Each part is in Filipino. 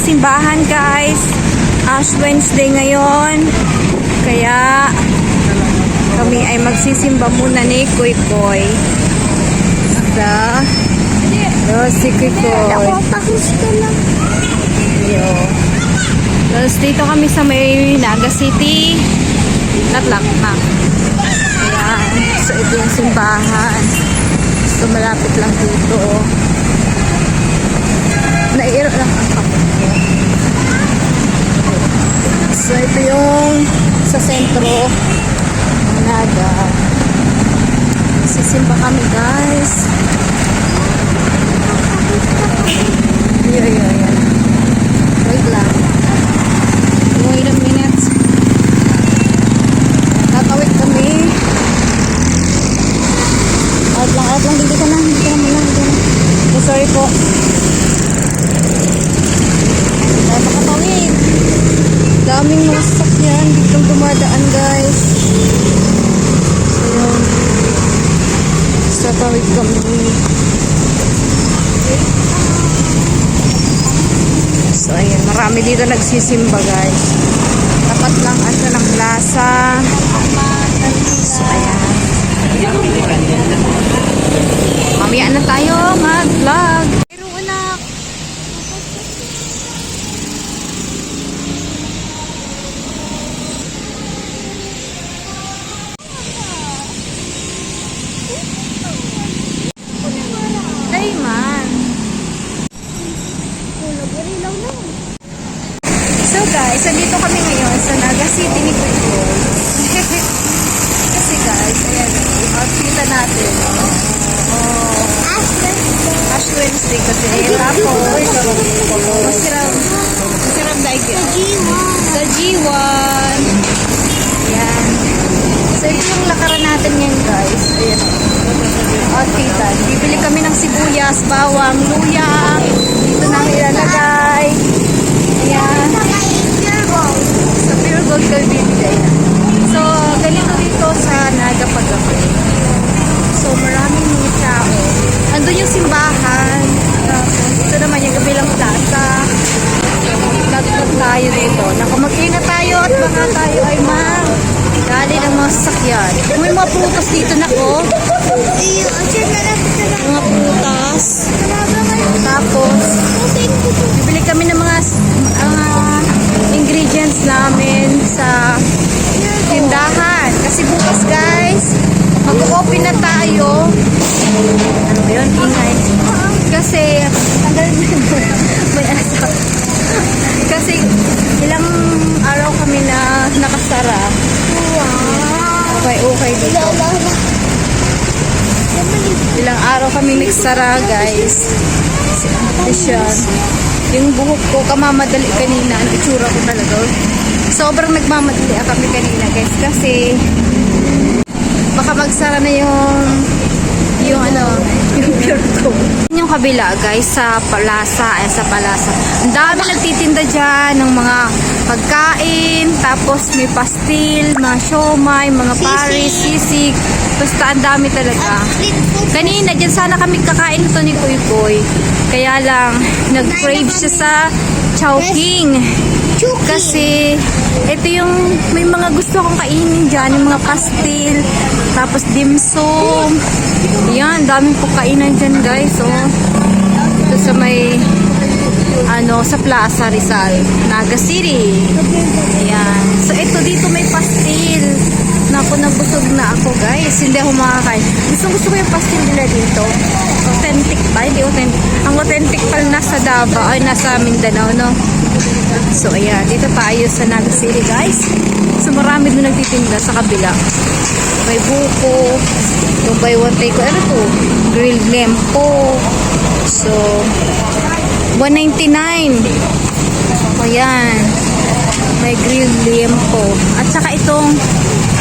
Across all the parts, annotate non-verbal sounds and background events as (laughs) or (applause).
ng simbahan guys. Ash Wednesday ngayon. Kaya kami ay magsisimba muna ni Kuy Koy. Sa si Koy. Yo. Tapos dito kami sa may Naga City. Laklak na. Ayan. So ito yung simbahan. So malapit lang dito. Oh. Naiiro lang ang kapot ko. So, ito yung sa sentro. Naga. Sisimba kami, guys. Yo, yo, yo. Wait lang. Wait a minute. Tatawid kami. Out lang, out lang. Dito ka na. Dito ka na. Oh, sorry po. Tayo makatawid. Daming mga sasakyan ditong dumadaan guys. So yun. Sa tawid kami. So ayun, marami dito nagsisimba guys. Tapat lang asa ng plaza. So ayan. Mamaya na tayo mag-vlog. Pero guys. Ayan. Outfitan. Bibili kami ng sibuyas, bawang, luya. Dito namin ilalagay. Ayan. Sa Pure Gold bibili. So, ganito dito sa Naga Pagapi. So, maraming tao. Andun yung simbahan. Ito naman yung kabilang plaza. Vlog-vlog tayo dito. Naku, mag-ingat tayo at baka tayo ay ma dali ng mga sasakyan. May mga prutas dito na ko. Mga prutas. Tapos, bibili kami ng mga ah, ingredients namin sa tindahan. Kasi bukas guys, mag-open na tayo. Ano ba yun? Ingay. Kasi, tagal may asa. Kasi, ilang araw kami na nakasara. Okay, okay dito. Ilang araw kami nagsara, guys. Vision. Yung buhok ko, kamamadali kanina. Ang itsura ko talaga. Sobrang nagmamadali kami kanina, guys. Kasi, baka magsara na yung yung ano, (laughs) yung pure ko. Yung kabila guys, sa palasa, ay sa palasa. Ang dami nagtitinda dyan ng mga pagkain, tapos may pastil, mga siomay, mga paris, sisig. Basta ang dami talaga. Kanina, dyan sana kami kakain ito ni Kuy Kuy. Kaya lang, nag-crave siya sa Chowking. Kasi, ito yung, may mga gusto kong kainin dyan, yung mga pastil, tapos dimsum. Yan, daming kainan dyan guys, oh. Ito sa may ano, sa Plaza Rizal, Naga City. Ayan. So, ito dito may pastil. Naku, nabusog na ako, guys. Hindi ako makakain. Gusto gusto ko yung pastil nila dito. Authentic ba? Hindi authentic. Ang authentic pala nasa Davao, ay nasa Mindanao, no? So, ayan. Dito tayo sa Naga City, guys. So, marami doon nagtitinda sa kabila. May buko. Yung one take one. Ano to? Grilled lempo. So, 199. Ayan. May grilled lempo. At saka itong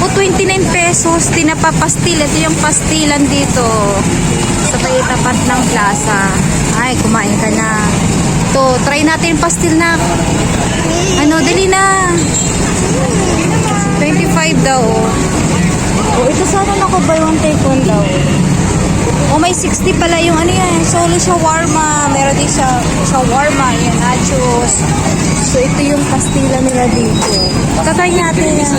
oh, 29 pesos. Tinapa pastil. Ito yung pastilan dito. Sa may tapat ng plaza. Ay, kumain ka na. To, try natin pastil na. Ano, dali na. 25 daw. Oh, ito sana nako buy one take one daw. Oh, may 60 pala yung ano yan, solo shawarma. Meron din siya shawarma, yan, nachos. So, ito yung pastila nila dito. Tatry natin yan.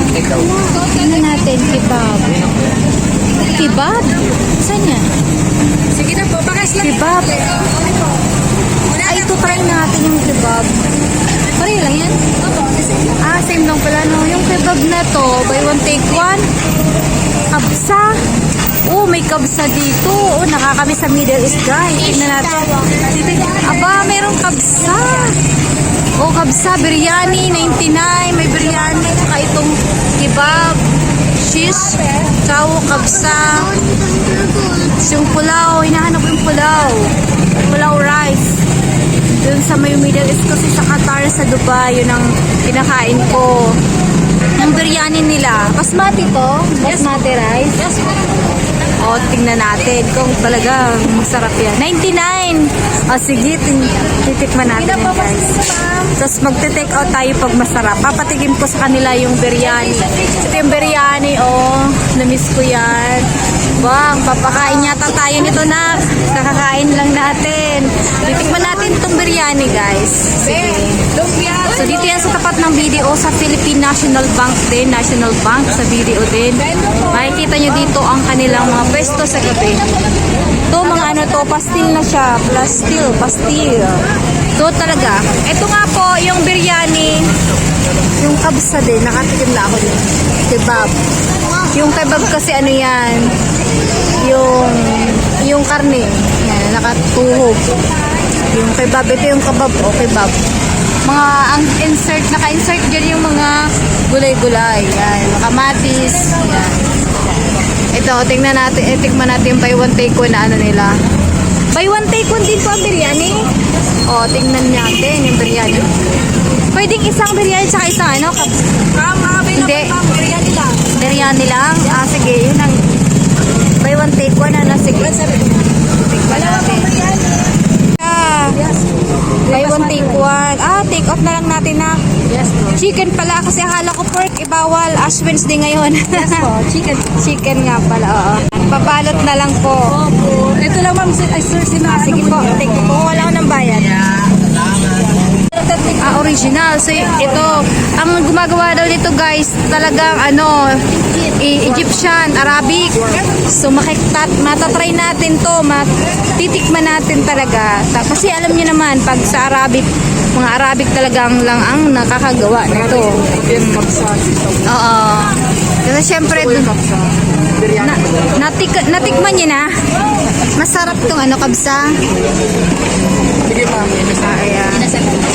Tingnan natin, kebab. Kebab? Saan yan? Sige na po, baka sila. Kebab. Ay, ito try natin yung kebab. Pareho lang yan? Ah, same lang pala no. Yung kebab na to, buy one take one. Kabsa. Oh, may kabsa dito. Oh, nakakami sa Middle East guys. Tingnan natin. Dito, aba, merong kabsa. Oh, kabsa, biryani, 99. May biryani. Saka itong kebab. Shish. Chow, kabsa. Yung pulaw. Hinahanap yung pulaw. Pulaw rice. Doon sa may Middle East kasi sa Qatar, sa Dubai, yun ang kinakain ko. Yung biryani nila. Basmati to? Basmati rice? Yes, O, tingnan natin kung talagang masarap yan. 99! O, sige, tin- titikman natin yan, guys. Tapos magte-take out tayo pag masarap. Papatigim ko sa kanila yung biryani. Ito yung biryani, oh. Namiss ko yan. Bang, papakain yata tayo nito na. Kakakain lang natin. Titikman natin itong biryani, guys. Sige. So dito yan sa tapat ng video sa Philippine National Bank din, National Bank sa video din. Makikita nyo dito ang kanilang mga pwesto sa gabi. To mga ano to, pastil na siya, pastil, pastil. To talaga. Ito nga po, yung biryani, yung kabsa din, nakatikim na ako din. Kebab. Yung kebab kasi ano yan, yung yung karne, yan, nakatuhog. Yung kebab, ito yung kebab, o kebab mga ang insert naka-insert dyan yung mga gulay-gulay yan kamatis yan ito tingnan natin eh, tingnan natin yung one take na ano nila buy one take one din po ang biryani. O tingnan natin yung biryani. Pwedeng isang biryani tsaka isang ano kap Hindi. biryani lang. biryani lang. Ah sige yun ang buy one take one ano sige. Tingnan natin ah buy one take one ah take off na lang natin na Yes po. Chicken pala kasi akala ko pork, ibawal. Ash Wednesday ngayon. Yes po, (laughs) chicken. Chicken nga pala, oo. Pabalot na lang po. Opo. Ito lang ma'am, si- ay sir, si Ah, sige po, take po. Wala ko ng bayad. Ah, original. So, ito, ang gumagawa daw nito guys, talagang ano, E- Egyptian, Arabic. So, makitat, matatry natin to, matitikman natin talaga. Ta- Kasi alam niyo naman, pag sa Arabic, mga Arabic talagang lang ang nakakagawa nito. Oo. Kasi syempre, na, natik, natikman niyo na. Masarap tong ano, kabsa. Ah, ayan.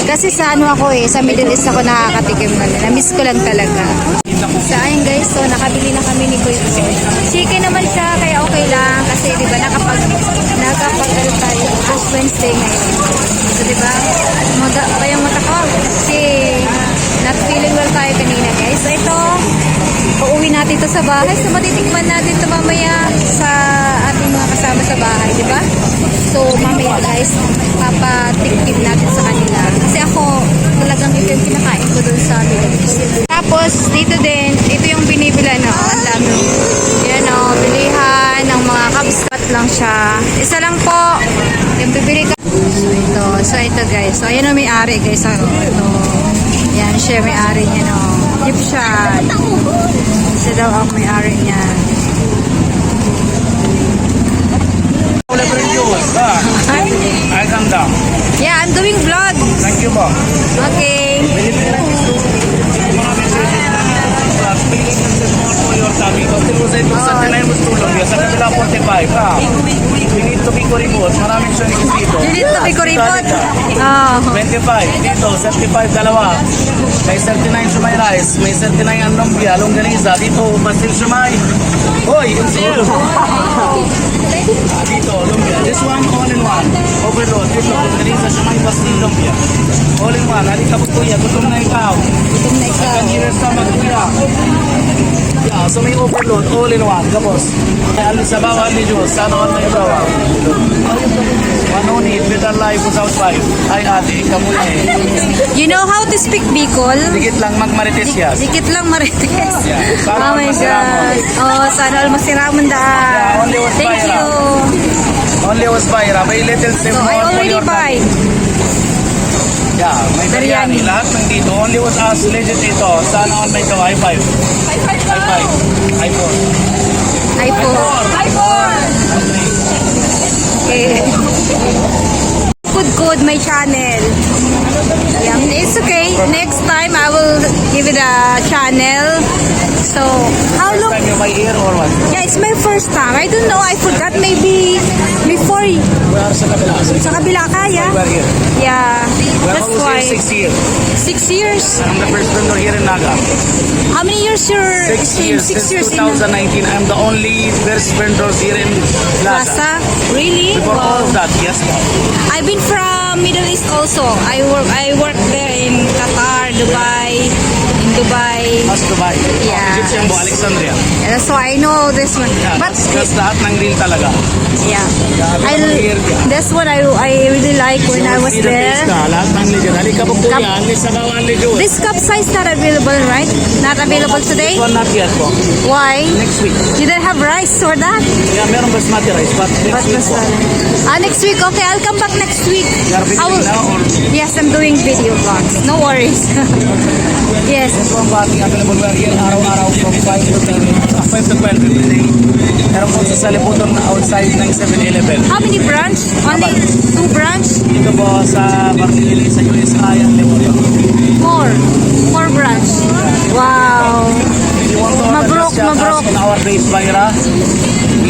Kasi sa ano ako eh, sa Middle East ako nakakatikim na. Na-miss ko lang talaga. So ayun guys, so nakabili na kami ni Kuya Boy. Chicken naman siya, kaya okay lang. Kasi di ba nakapag, nakapag ano tayo, Ash Wednesday ngayon. So di ba, maga yung mata ko. Kasi not feeling well tayo kanina guys. So ito, uuwi natin to sa bahay. So matitikman natin to mamaya sa ating mga kasama sa bahay, di ba? So mamaya guys, papatikim natin sa kanila. Kasi ako, talagang ito yung kinakain ko dun sa East. Tapos, dito din, ito yung binibila na, oh, ang dami. Yan o, bilihan ng mga kabsat lang siya. Isa lang po, yung bibili ka. So, ito. So, ito guys. So, ayan o may-ari guys. So, ito. Yan, siya may-ari niya no. Egyptian. Siya daw ang may-ari niya. Yun. Ah. Down. Yeah, I'm doing vlog. Thank you po. Okay. Sa tinay mo tulog yan, sa kanila 45 ka. Kuribot. Maraming sunikis dito. You need to be kuripot. Oh. 25. Dito, 35 dalawa. May 39 sumay rice. May 39 ang lumpia, longganisa. Dito, pastil sumay. Hoy, yung sale. Ah, Dito, lumpia. This one, all in one. Overload. Dito, longganisa, sumay, pastil, lumpia. All in one. Halika po kuya, gutom na ikaw. Gutom na ikaw. Kan hirap sa magkuya. Yeah, so may overload, all in one. Tapos, alis sa bawah ni Diyos. Sana all may bawah. Ano ni, better life without wife. Ay ate, ikaw muna eh. You know how to speak Bicol? Dikit lang magmarites yes. Dikit lang marites. Yeah. Sana Oh my. God. Oh, sana all masiramon daan. Yeah, only was Thank you. Only was Byra. May little sip So, I already buy. Yeah, may Biryani. biryani. Lahat ng dito. Only was us. Legit ito. Sana all may ito. High five. High five. High four. iPhone. Okay. Good, good, my channel. Yeah, it's okay. Next time, I will give it a channel. So, how long? Time you my ear or what? Yeah, it's my first time. I don't know. I forgot maybe before We are sa kabila. sa kabila ka, yeah? We are here. Yeah, We are that's why. here six years. Six years? I'm the first vendor here in Naga. How many years you're Six years. Six Since years in 2019, I'm the only first vendor here in Plaza. Plaza? Really? Before all Wow. of that, yes. I've been from Middle East also. I work I work there in Qatar, Dubai, in Dubai. Mas Dubai. Yeah. Egyptian po, Alexandria. And that's why I know this one. Yeah, But that's, that's lahat ng real talaga. yeah, I that's what I I really like when I was there. lahat ng legit. Halika po bawang legit. This cup size not available, right? Not available today. This one not yet po. Why? Next week. You don't have rice for that? Yeah, meron basmati rice, but next week po. Ah, next week. Okay, I'll come back next week. You are will. now or Yes, I'm doing video vlogs. No worries. (laughs) yes. This one po ating available we are here araw-araw from 5 to 10, ah, 5 to 12 every day. Meron po sa Saliputon na outside ng 7-Eleven. How many branch? Only two branch? Dito po sa Martinelli sa USI and Limuton. More. More branch. Wow. If you want to order, Mabrok, just mabrok. on our page, Byra.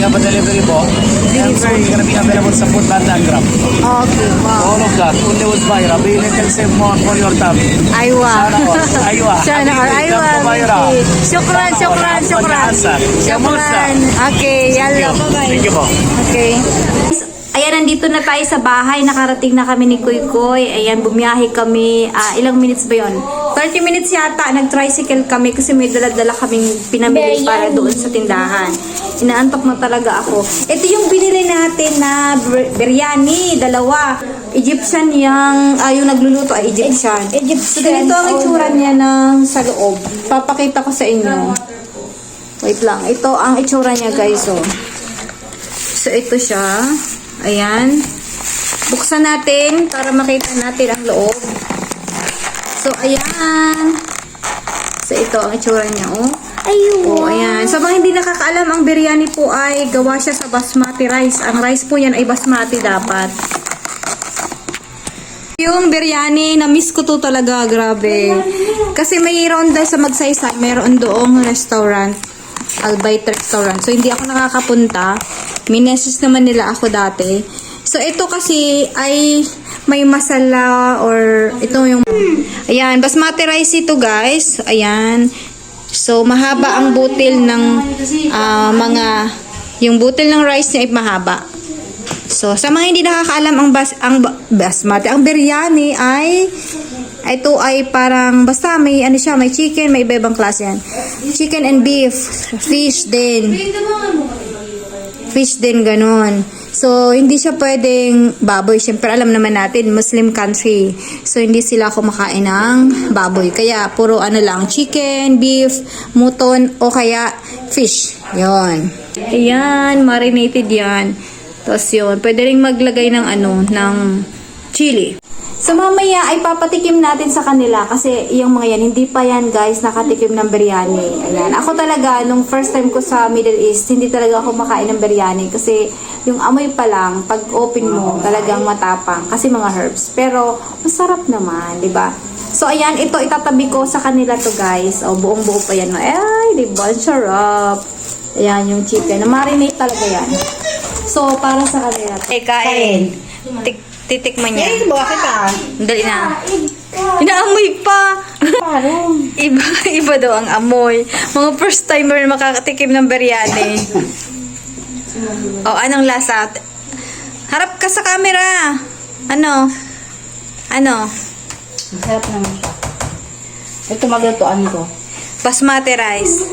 We have a delivery po. And soon, Delivery. gonna be available sa Food Panda and Grab. Okay, wow. All of that, only with Byra. Be little save more for your tummy. Aywa. Sana all. Aywa. (laughs) Sana all. Aywa. Shukran, shukran, shukran. Shukran. Okay, yalla. Thank you po. Okay. Ayan, nandito na tayo sa bahay. Nakarating na kami ni Kuy Kuy. Ayan, bumiyahe kami. ah, ilang minutes ba yon? 30 minutes yata. Nag-tricycle kami kasi may dala-dala kaming pinamili para doon sa tindahan. Inaantok na talaga ako. Ito yung binili natin na bir- biryani. Dalawa. Egyptian yung, ah, yung nagluluto ay Egyptian. So, ganito ang itsura niya ng sa loob. Papakita ko sa inyo. Wait lang. Ito ang itsura niya, guys. Oh. So, ito siya. Ayan. Buksan natin para makita natin ang loob. So, ayan. So, ito ang itsura niya, oh. Ayun. Oh, ayan. Sa mga hindi nakakaalam, ang biryani po ay gawa siya sa basmati rice. Ang rice po yan ay basmati dapat. Yung biryani, na-miss ko to talaga, grabe. Kasi mayroon dahil sa magsaysay, mayroon doong restaurant, Albayt Restaurant. So, hindi ako nakakapunta. Minesis naman nila ako dati. So, ito kasi ay may masala or ito yung... Ayan, basmati rice ito guys. Ayan. So, mahaba ang butil ng ah, mga... Yung butil ng rice niya ay mahaba. So, sa mga hindi nakakaalam ang bas ang ba- basmati, ang biryani ay ito ay parang basta may ano siya, may chicken, may iba-ibang klase yan. Chicken and beef, fish din. Fish din ganun. So, hindi siya pwedeng baboy. Siyempre, alam naman natin, Muslim country. So, hindi sila kumakain ng baboy. Kaya, puro ano lang, chicken, beef, mutton, o kaya fish. Yon. Ayan, marinated yan. Tapos yun, pwede rin maglagay ng ano, ng chili. So mamaya ay papatikim natin sa kanila kasi yung mga yan, hindi pa yan guys nakatikim ng biryani. Ayan. Ako talaga, nung first time ko sa Middle East, hindi talaga ako makain ng biryani kasi yung amoy pa lang, pag open mo, talagang matapang kasi mga herbs. Pero masarap naman, di ba? So ayan, ito itatabi ko sa kanila to guys. O buong buo pa yan. Ay, di ba? Sarap. Ayan, yung chicken. Na-marinate talaga yan. So, para sa kanila. Eh, kain. Tik titikman niya. Eh, buwa kita. Dali na. Inaamoy pa. (laughs) iba, iba daw ang amoy. Mga first timer na makakatikim ng biryani. oh, anong lasa? Harap ka sa camera. Ano? Ano? Masarap naman siya. Ito maglutuan ko. Basmati rice.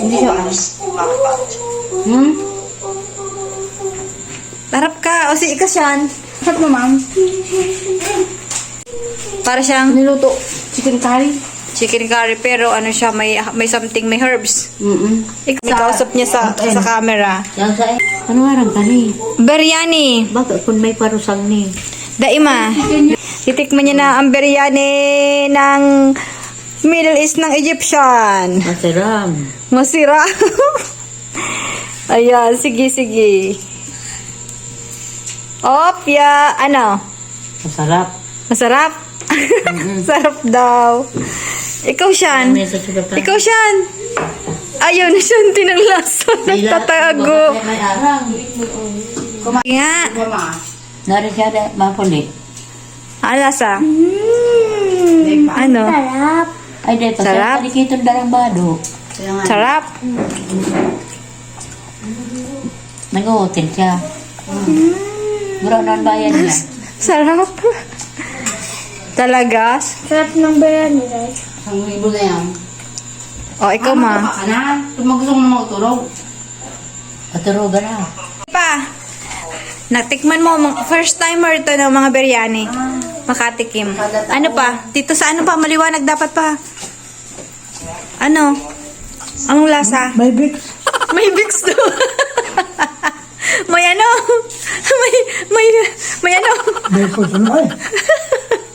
Hindi siya ano. Hmm? Harap ka. O si Ikasyan. Sarap naman. Para siyang Niluto. Chicken curry. chicken curry pero ano siya may may something may herbs. Mm-mm. Ikausap niya sa sa camera. Yang sa Ano nga kani? Biryani. Bakit kung may parusang ni? Daima. Titikman niya na ang biryani ng Middle East ng Egyptian. Masarap. Masira. (laughs) Ayan, sige, sige. Opya. Ano? Masarap. Masarap? (laughs) Sarap daw. Ikaw, Shan. Ikaw, Shan. Ayaw (laughs) na Shan, tinanglasa. Nagtatago. Nga. Nari siya na mapuli. Alasa. Ano? Ay, di pa Sarap. palikitong darang bado. Sarap. Nag-hotel siya. Mura na ang bayan niya. Sarap. Talaga? Sarap ng biryani, guys. Ang ibo na yan. O, ikaw, ma. ka na. Kung gusto mo magturog. Paturogan na. Pa, natikman mo, mga- first timer to ng mga biryani. Makatikim. Ano pa? Dito sa ano pa? Maliwanag dapat pa. Ano? Anong lasa? May big. (laughs) May Vicks (laughs) daw. May ano? (laughs) May, may, may ano? May puso na eh. (laughs)